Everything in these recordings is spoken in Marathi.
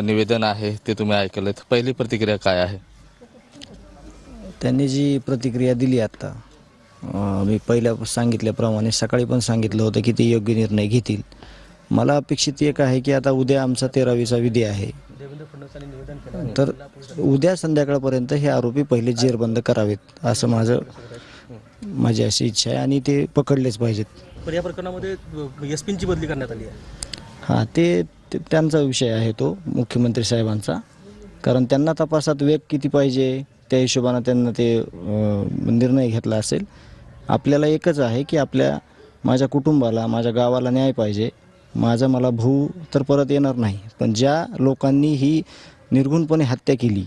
निवेदन आहे ते तुम्ही ऐकलं पहिली प्रतिक्रिया काय आहे? त्यांनी जी प्रतिक्रिया दिली आत्ता मी पहिल्या सांगितल्याप्रमाणे सकाळी पण सांगितलं होतं की ते योग्य निर्णय घेतील. मला अपेक्षित एक आहे की आता उद्या आमचा तेरावीचा विधी आहे. तर उद्या संध्याकाळपर्यंत हे आरोपी पहिले जेरबंद करावेत असं माझं माझी अशी इच्छा आहे आणि ते पकडलेच पाहिजेत. पण या प्रकरणामध्ये एस पींची बदली करण्यात आली आहे. हां ते ते- त्यांचा विषय आहे तो मुख्यमंत्री साहेबांचा. कारण त्यांना तपासात वेग किती पाहिजे त्या हिशोबानं त्यांना ते निर्णय घेतला असेल. आपल्याला एकच आहे की आपल्या माझ्या कुटुंबाला माझ्या गावाला न्याय पाहिजे. माझा मला भाऊ तर परत येणार नाही. पण ज्या लोकांनी ही निर्गुणपणे हत्या केली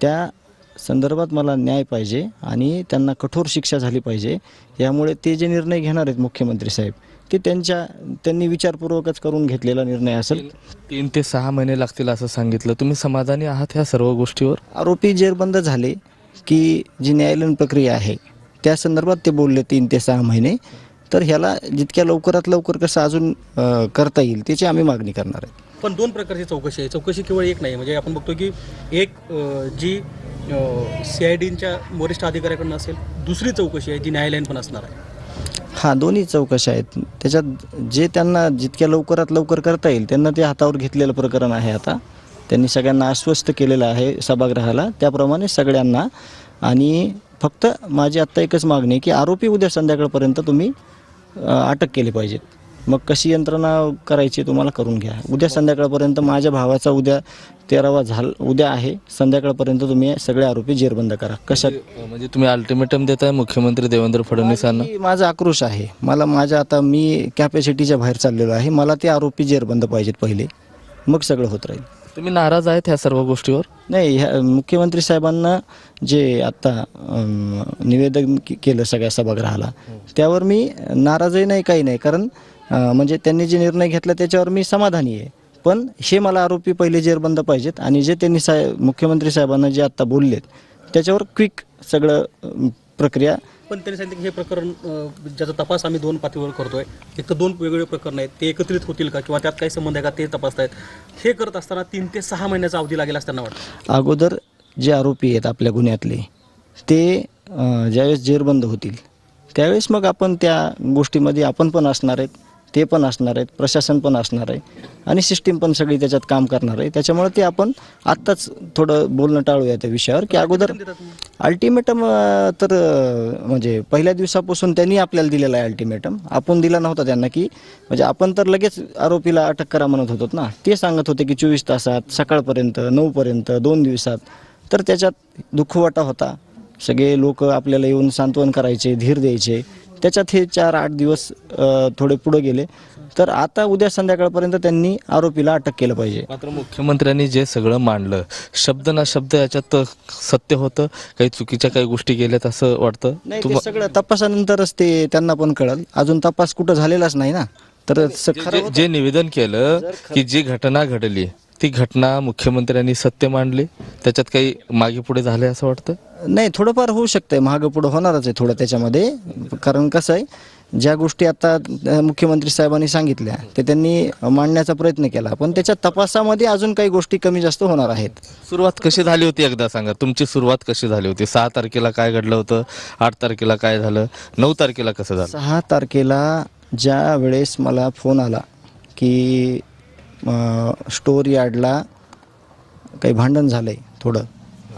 त्या संदर्भात मला न्याय पाहिजे आणि त्यांना कठोर शिक्षा झाली पाहिजे. यामुळे ते जे निर्णय घेणार आहेत मुख्यमंत्री साहेब ते त्यांच्या त्यांनी विचारपूर्वकच करून घेतलेला निर्णय असेल. तीन ते सहा महिने लागतील असं सांगितलं. तुम्ही समाधानी आहात ह्या सर्व गोष्टीवर? आरोपी जेरबंद झाले की जी न्यायालयीन प्रक्रिया आहे त्या संदर्भात ते बोलले तीन ते सहा महिने. तर ह्याला जितक्या लवकरात लवकर कसं अजून अं, करता येईल त्याची आम्ही मागणी करणार आहे. पण दोन प्रकारची चौकशी आहे. चौकशी केवळ एक नाही. म्हणजे आपण बघतो की एक अ, जी सी आय डीच्या वरिष्ठ अधिकाऱ्याकडून असेल दुसरी चौकशी आहे जी न्यायालयीन पण असणार आहे. हां दोन्ही चौकशा आहेत. त्याच्यात जे त्यांना जितक्या लवकरात लवकर करता येईल त्यांना ते हातावर घेतलेलं प्रकरण आहे आता. त्यांनी सगळ्यांना आश्वस्त केलेलं आहे सभागृहाला. त्याप्रमाणे सगळ्यांना आणि फक्त माझी आत्ता एकच मागणी आहे की आरोपी उद्या संध्याकाळपर्यंत तुम्ही अटक केली पाहिजेत मग कशी यंत्रणा करायची तुम्हाला करून घ्या. उद्या संध्याकाळपर्यंत माझ्या भावाचा उद्या तेरावा झाल उद्या आहे. संध्याकाळपर्यंत तुम्ही सगळे आरोपी जेरबंद करा. कशा अ, म्हणजे तुम्ही अल्टिमेटम देताय मुख्यमंत्री देवेंद्र फडणवीसांना माझा आक्रोश आहे. मला माझ्या आता मी कॅपॅसिटीच्या बाहेर चाललेलो आहे. मला ते आरोपी जेरबंद पाहिजेत पहिले. मग सगळं होत राहील. तुम्ही नाराज आहेत ह्या सर्व गोष्टीवर? नाही ह्या मुख्यमंत्री साहेबांना जे अम, निवेदन केलं सगळ्या सभागृहाला त्यावर मी नाराजही नाही काही नाही. कारण म्हणजे त्यांनी जे निर्णय घेतला त्याच्यावर मी समाधानी आहे. पण हे मला आरोपी पहिले जेरबंद पाहिजेत आणि जे त्यांनी साहेब मुख्यमंत्री साहेबांना जे आत्ता बोललेत त्याच्यावर क्विक सगळं प्रक्रिया पण त्यांनी सांगितलं की हे प्रकरण ज्याचा तपास आम्ही दोन पातळीवर करतोय. एक तर दोन वेगवेगळे प्रकरण आहेत. ते एकत्रित होतील का किंवा त्यात काही संबंध आहे का ते तपासतायत. हे करत असताना तीन ते सहा महिन्याचा अवधी लागेल असं त्यांना वाटतं. अगोदर जे आरोपी आहेत आपल्या गुन्ह्यातले ते ज्यावेळेस जेरबंद होतील त्यावेळेस मग आपण त्या गोष्टीमध्ये आपण पण असणार आहेत. ते पण असणार आहेत प्रशासन पण असणार आहे आणि सिस्टीम पण सगळी त्याच्यात काम करणार आहे. त्याच्यामुळे ते आपण आत्ताच थोडं बोलणं टाळूया त्या विषयावर की अगोदर अल्टिमेटम तर म्हणजे पहिल्या दिवसापासून त्यांनी आपल्याला दिलेला आहे अल्टिमेटम आपण दिला नव्हता त्यांना की म्हणजे आपण तर लगेच आरोपीला अटक करा म्हणत होतो ना. ते सांगत होते की चोवीस तासात सकाळपर्यंत नऊपर्यंत दोन दिवसात. तर त्याच्यात दुःखवाटा होता. सगळे लोक आपल्याला येऊन सांत्वन करायचे धीर द्यायचे. त्याच्यात हे चार आठ दिवस थोडे पुढे गेले. तर आता उद्या संध्याकाळपर्यंत त्यांनी आरोपीला अटक केलं पाहिजे. मात्र मुख्यमंत्र्यांनी जे सगळं मांडलं शब्द ना शब्द याच्यात सत्य होतं? काही चुकीच्या काही गोष्टी केल्यात असं वाटतं? नाही सगळं तपासानंतरच ते त्यांना पण कळल. अजून तपास कुठं झालेलाच नाही ना. तर जे निवेदन केलं की जी घटना घडली ती घटना मुख्यमंत्र्यांनी सत्य मांडली? त्याच्यात काही मागे पुढे झाले असं वाटतं? नाही थोडंफार होऊ शकतंय. मागं पुढं होणारच आहे थोडं त्याच्यामध्ये. कारण कसं आहे ज्या गोष्टी आता मुख्यमंत्री साहेबांनी सांगितल्या ते त्यांनी मांडण्याचा प्रयत्न केला. पण त्याच्या तपासामध्ये अजून काही गोष्टी कमी जास्त होणार आहेत. सुरुवात कशी झाली होती एकदा सांगा. तुमची सुरुवात कशी झाली होती? सहा तारखेला काय घडलं होतं? आठ तारखेला काय झालं? नऊ तारखेला कसं झालं? सहा तारखेला ज्या वेळेस मला फोन आला की स्टोर यार्डला काही भांडण झालं आहे थोडं.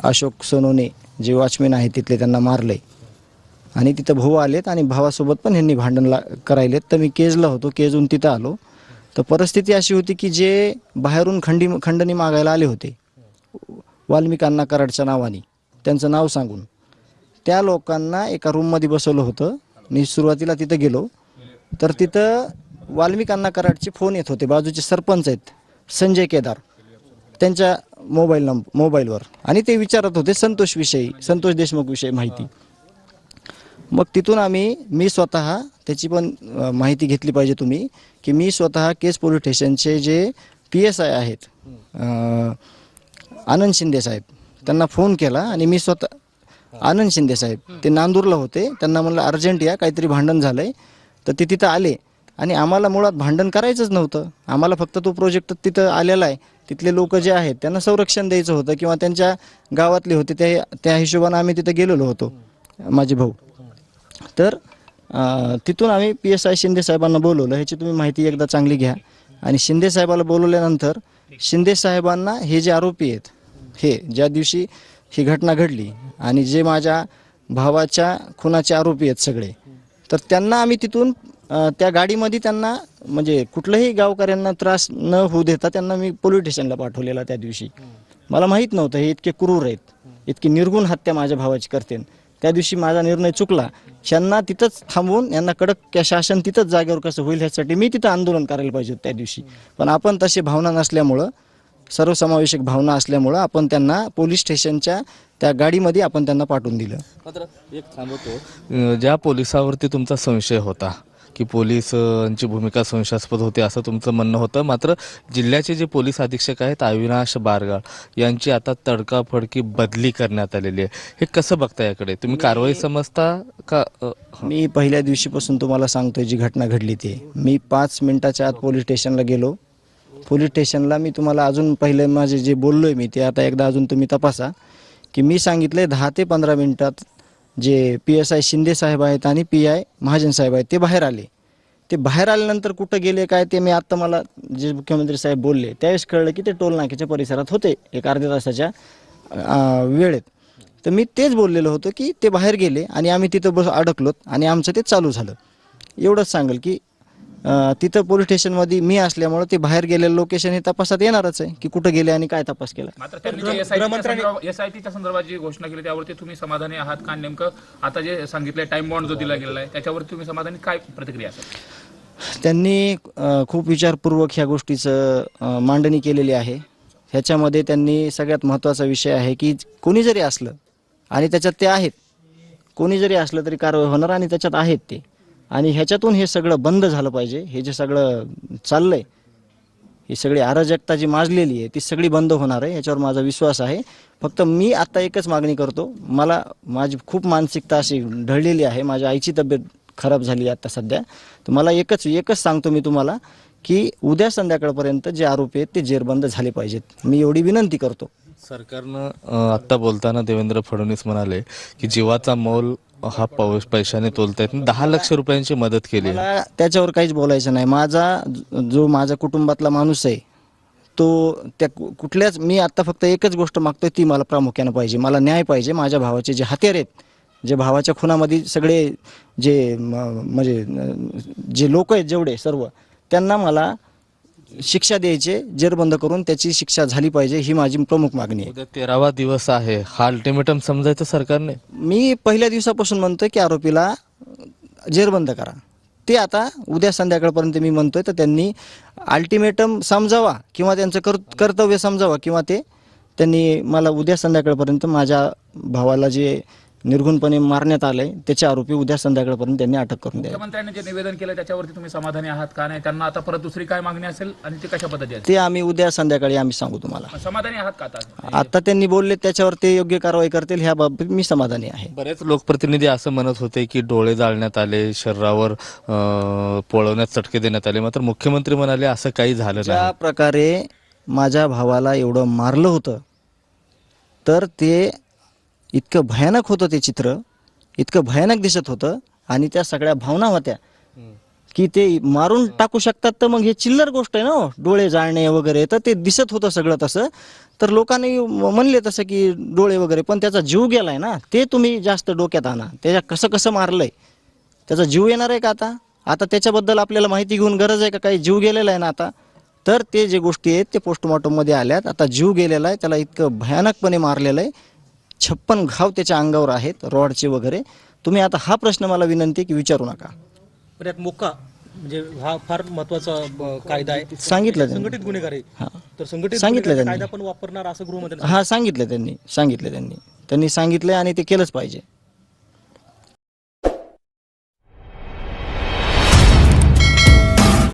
अशोक सोनोने जे वॉचमॅन आहे तिथले त्यांना मारले आणि तिथं भाऊ आलेत आणि भावासोबत पण ह्यांनी भांडण ला करायलेत. तर मी केजला होतो केजहून तिथं आलो. तर परिस्थिती अशी होती की जे बाहेरून खंडी खंडणी मागायला आले होते वाल्मिकांना कराडच्या नावाने त्यांचं नाव सांगून. त्या लोकांना एका रूममध्ये बसवलं होतं. मी सुरुवातीला तिथं गेलो. तर तिथं वाल्मिकांना कराडचे फोन येत होते. बाजूचे सरपंच आहेत. संजय केदार. त्यांच्या मोबाईल नंबर मोबाईलवर. आणि ते विचारत होते संतोषविषयी संतोष देशमुखविषयी माहिती. मग तिथून आम्ही मी स्वतः त्याची पण माहिती घेतली पाहिजे तुम्ही की मी स्वतः केस पोलीस स्टेशनचे जे पी एस आय आहेत आनंद शिंदे साहेब त्यांना फोन केला आणि मी स्वतः आनंद शिंदे साहेब ते नांदूरला होते. त्यांना म्हणलं अर्जंट या काहीतरी भांडण झालंय. तर ते तिथं आले. आणि आम्हाला मुळात भांडण करायचंच नव्हतं. आम्हाला फक्त तो प्रोजेक्ट तिथं आलेला आहे. तिथले लोक जे आहेत त्यांना संरक्षण द्यायचं होतं किंवा त्यांच्या गावातले होते ते त्या हिशोबानं आम्ही तिथं गेलेलो होतो माझे भाऊ. तर तिथून आम्ही पी एस आय शिंदे साहेबांना बोलवलं. ह्याची तुम्ही माहिती एकदा चांगली घ्या. आणि शिंदे साहेबाला बोलवल्यानंतर शिंदे साहेबांना हे जे आरोपी आहेत हे ज्या दिवशी ही घटना घडली आणि जे माझ्या भावाच्या खुनाचे आरोपी आहेत सगळे तर त्यांना आम्ही तिथून त्या गाडीमध्ये त्यांना म्हणजे कुठलंही गावकऱ्यांना त्रास न होऊ देता त्यांना मी पोलीस स्टेशनला पाठवलेला त्या दिवशी. मला माहीत नव्हतं हे इतके क्रूर आहेत इतकी निर्गुण हत्या माझ्या भावाची करते. त्या दिवशी माझा निर्णय चुकला. यांना तिथंच थांबवून यांना कडक त्या शासन तिथंच जागेवर कसं होईल ह्यासाठी मी तिथं आंदोलन करायला पाहिजे त्या दिवशी. पण आपण तशी भावना नसल्यामुळं सर्वसमावेशक भावना असल्यामुळं आपण त्यांना पोलीस स्टेशनच्या त्या गाडीमध्ये आपण त्यांना पाठवून दिलं. मात्र एक थांबवतो. ज्या पोलिसावरती तुमचा संशय होता की पोलिसांची भूमिका संशयास्पद होती असं तुमचं म्हणणं होतं. मात्र जिल्ह्याचे जे पोलीस अधीक्षक आहेत अविनाश बारगाळ यांची आता तडकाफडकी बदली करण्यात आलेली आहे. हे कसं बघता याकडे? तुम्ही कारवाई समजता का. मी पहिल्या दिवशीपासून तुम्हाला सांगतोय जी घटना घडली ती. मी पाच मिनिटाच्या आत पोलीस स्टेशनला गेलो. पोलीस स्टेशनला मी तुम्हाला अजून पहिले माझे जे बोललोय मी ते आता एकदा अजून तुम्ही तपासा. की मी सांगितले दहा ते पंधरा मिनिटात J P S I Shinde साहेब आहेत आणि पी आय महाजन साहेब आहेत ते बाहेर आले. ते बाहेर आल्यानंतर कुठं गेले काय ते मी आत्ता मला जे मुख्यमंत्री साहेब बोलले त्यावेळेस कळलं की ते टोलनाक्याच्या परिसरात होते एक अर्ध्या तासाच्या वेळेत. तर मी तेच बोललेलो होतो की ते बाहेर गेले आणि आम्ही तिथं बस अडकलोत आणि आमचं ते चालू झालं. एवढंच सांगेल की तिथं पोलीस स्टेशनमध्ये मी असल्यामुळं ते बाहेर गेलेलं लोकेशन हे तपासात येणारच आहे की कुठं गेले आणि काय तपास केला. मात्र त्यांनी जे एसआयटीच्या संदर्भात जी घोषणा केली त्यावरती तुम्ही समाधानी आहात का नेमकं? आता जे सांगितलंय टाइम बॉन्ड जो दिला गेलेला आहे त्याच्यावरती तुम्ही समाधानी काय प्रतिक्रिया असेल? त्यांनी अ, खूप विचारपूर्वक ह्या गोष्टीचं अ, मांडणी केलेली आहे. ह्याच्यामध्ये त्यांनी सगळ्यात महत्त्वाचा विषय आहे की कोणी जरी असलं आणि त्याच्यात ते आहेत कोणी जरी असलं तरी कारवाई होणार आणि त्याच्यात आहेत ते. आणि ह्याच्यातून हे सगळं बंद झालं पाहिजे. हे जे सगळं चाललंय ही सगळी अराजकता जी माजलेली आहे ती सगळी बंद होणार आहे. याच्यावर माझा विश्वास आहे. फक्त मी आता एकच मागणी करतो. मला माझी खूप मानसिकता अशी ढळलेली आहे. माझ्या आईची तब्येत खराब झाली आता सध्या. तर मला एकच एकच सांगतो मी तुम्हाला की उद्या संध्याकाळपर्यंत जे आरोपी आहेत ते जेरबंद झाले पाहिजेत. मी एवढी विनंती करतो. सरकारनं आत्ता बोलताना देवेंद्र फडणवीस म्हणाले की जीवाचा मौल हा पाऊस पैशाने तोलतायत. दहा लक्ष रुपयांची मदत केली मला त्याच्यावर काहीच बोलायचं नाही. माझा जो माझ्या कुटुंबातला माणूस आहे तो त्या कु- कुठल्याच मी आता फक्त एकच गोष्ट मागतोय ती मला प्रामुख्यानं पाहिजे. मला न्याय पाहिजे. माझ्या भावाचे जे हत्यारे आहेत जे भावाच्या खुनामध्ये सगळे जे म्हणजे जे लोक आहेत जेवढे सर्व त्यांना मला शिक्षा द्यायचे जेरबंद करून त्याची शिक्षा झाली पाहिजे ही माझी प्रमुख मागणी आहे. उद्या तेरावा दिवस आहे. हा अल्टिमेटम समजायचं सरकारने? मी पहिल्या दिवसापासून म्हणतोय की आरोपीला जेरबंद करा. ते आता उद्या संध्याकाळपर्यंत मी म्हणतोय तर त्यांनी अल्टिमेटम समजावा किंवा त्यांचं कर कर्तव्य समजावा किंवा ते त्यांनी मला उद्या संध्याकाळपर्यंत माझ्या भावाला जे निर्घुणपणे मारण्यात आलंय त्याचे आरोपी उद्या संध्याकाळपर्यंत त्यांनी अटक करून द्यावी. मुख्यमंत्र्यांनी जे निवेदन केलं त्याच्यावरती तुम्ही समाधानी आहात का नाही? त्यांना आता परत दुसरी काय मागणी असेल आणि ती कशा पद्धती असेल? ते आम्ही उद्या संध्याकाळी आम्ही सांगू तुम्हाला. समाधानी आहात का आता? आता त्यांनी बोलले त्याच्यावर ते योग्य कारवाई करतील ह्या बाबतीत मी समाधानी आहे. बरेच लोकप्रतिनिधी असं म्हणत होते की डोळे जाळण्यात आले शरीरावर पोळवण्यात चटके देण्यात आले. मात्र मुख्यमंत्री म्हणाले असं काही झालं ज्या प्रकारे माझ्या भावाला एवढं मारलं होतं तर ते इतकं भयानक होतं ते चित्र इतकं भयानक दिसत होतं आणि त्या सगळ्या भावना होत्या. की ते मारून टाकू शकतात तर मग हे चिल्लर गोष्ट आहे ना हो, डोळे जाळणे वगैरे तर ते दिसत होतं सगळं तसं. तर लोकांनी म्हणले तसं की डोळे वगैरे पण त्याचा जीव गेलाय ना. ते तुम्ही जास्त डोक्यात आणा. त्याच्या कसं कसं मारलंय. त्याचा जीव येणार आहे का आता? आता त्याच्याबद्दल आपल्याला माहिती घेऊन गरज आहे का? काही जीव गेलेला आहे ना आता? तर ते जे गोष्टी आहेत ते पोस्टमॉर्टममध्ये आल्यात. आता जीव गेलेला आहे त्याला इतकं भयानकपणे मारलेलं आहे. छप्पन घाव त्याच्या अंगावर आहेत रॉडचे वगैरे. तुम्ही आता हा प्रश्न मला विनंती आहे की विचारू नका. पण यात मोका म्हणजे हा फार महत्त्वाचा कायदा आहे. सांगितलं त्यांनी. संघटित गुन्हेगार आहे. हां. तर संघटित सांगितलं गुन्हेगारी त्यांनी. कायदा पण वापरणार असं गृहमंत्री हा सांगितलं त्यांनी. सांगितलं त्यांनी. त्यांनी सांगितलं आणि ते केलंच पाहिजे.